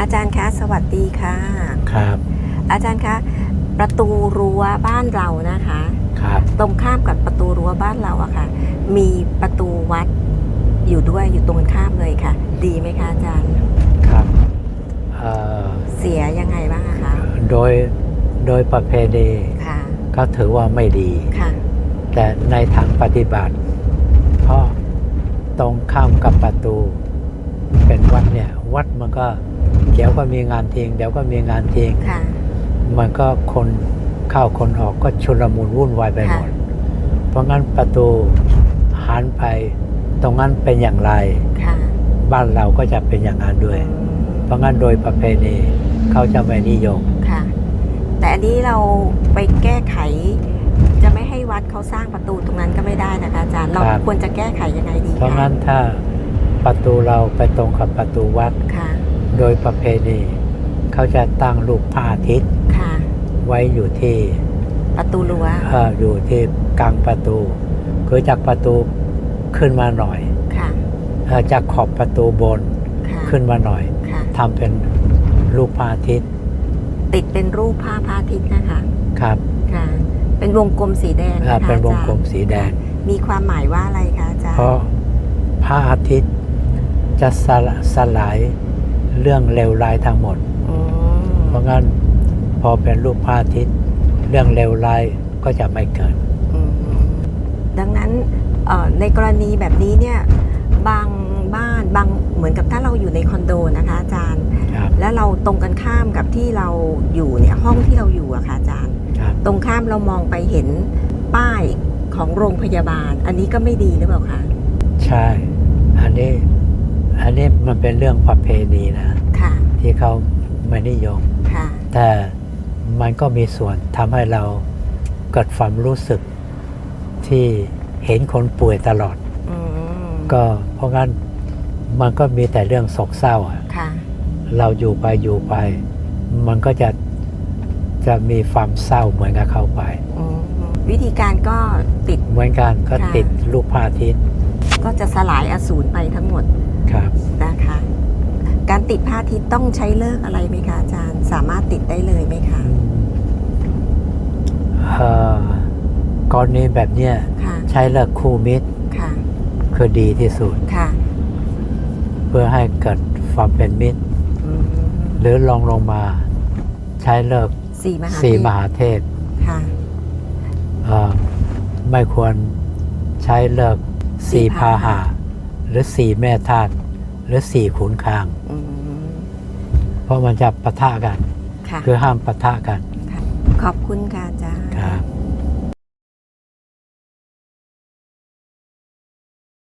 อาจารย์คะ สวัสดีค่ะ ครับ อาจารย์คะ ประตูรั้วบ้านเรานะคะ ครับ ตรงข้ามกับประตูรั้วบ้านเราอะค่ะ มีประตูวัดอยู่ด้วยอยู่ตรงข้ามเลยค่ะ ดีไหมคะอาจารย์ ครับเอ่อเสียยังไงบ้างอะคะ โดย โดยประเพณีค่ะ ก็ถือว่าไม่ดี ค่ะ แต่ในทางปฏิบัติ เพราะตรงข้ามกับประตู เป็นวัดเนี่ย วัดมันก็ เดี๋ยวก็มีงานทิ้งเดี๋ยวก็มีงานทิ้งค่ะมันก็คนเข้าคนออกก็ชุลมุนวุ่นวายไปหมด เพราะงั้นประตูหันไป ตรงนั้นเป็นอย่างไรค่ะบ้านเราก็จะเป็นอย่างนั้นด้วย เพราะงั้นโดยประเพณีเขาจะไม่นิยมค่ะ แต่อันนี้เราไปแก้ไข จะไม่ให้วัดเขาสร้างประตูตรงนั้นก็ไม่ได้นะคะอาจารย์ เราครับควรจะแก้ไขยังไงดีเพราะคะงั้นถ้าประตูเราไปตรงกับประตูวัดค่ะ โดยประเพณีเขาจะตั้งรูปพระอาทิตย์ค่ะ ไว้อยู่ที่ประตูรั้วเอ่ออยู่ที่กลางประตู คือจากประตูขึ้นมาหน่อยค่ะเอ่อจากขอบประตูบนค่ะขึ้นมาหน่อยค่ะ ทำเป็นรูปพระอาทิตย์ติดเป็นรูปผ้าพระอาทิตย์นะคะ ครับค่ะ เป็นวงกลมสีแดงอ่านะคะเป็นวงกลมอาจารย์สีแดง มีความหมายว่าอะไรคะอาจารย์เพราะพระอาทิตย์จะสละสลาย เรื่องเลวร้ายทั้งหมดอืมเพราะงั้นพอเป็นรูปพระอาทิตย์ เรื่องเลวร้ายก็จะไม่เกิดอืมดังนั้นเอ่อในกรณีแบบนี้เนี่ยบางบ้านบางเหมือนกับถ้าเราอยู่ในคอนโดนะคะอาจารย์ครับแล้วเราตรงกันข้ามกับที่เราอยู่เนี่ยห้องที่เราอยู่อะค่ะอาจารย์ครับตรงข้ามเรามองไปเห็นป้ายของโรงพยาบาล อันนี้ก็ไม่ดีหรือเปล่าคะ ใช่ อันนี้ อันนี้มันเป็นเรื่องประเพณีนะ ค่ะ ที่เขาไม่นิยม ค่ะ แต่มันก็มีส่วนทำให้เราเกิดความรู้สึกที่เห็นคนป่วยตลอด อืมก็เพราะงั้นมันก็มีแต่เรื่องโศกเศร้าอะค่ะ เราอยู่ไปอยู่ไป มันก็จะจะมีความเศร้าเหมือนกับเขาไป อืมวิธีการก็ติด เหมือนกันก็ค่ะ ติดรูปพระอาทิตย์ ก็จะสลายอสูรไปทั้งหมด ครับนะคะ การติดพระอาทิตย์ต้องใช้เลิกษ์อะไรไหมคะอาจารย์ สามารถติดได้เลยไหมคะเอ่อกรณีแบบเนี้ยค่ะใช้เลิกคู่มิตรค่ะคือดีที่สุดค่ะเพื่อให้เกิดความเป็นมิตรอืมหรือลองลงมาใช้เลิกสี่มหาสี่เทพมหาเทพค่ะเอ่อไม่ควรใช้เลิกสี่สี่พาพา หะหะหรือสี่แม่ธาตุหรือสี่ขุนคางอืมเพราะมันจะปะทะกันค่ะคือห้ามปะทะกัน ขอบคุณค่ะอาจารย์ครับ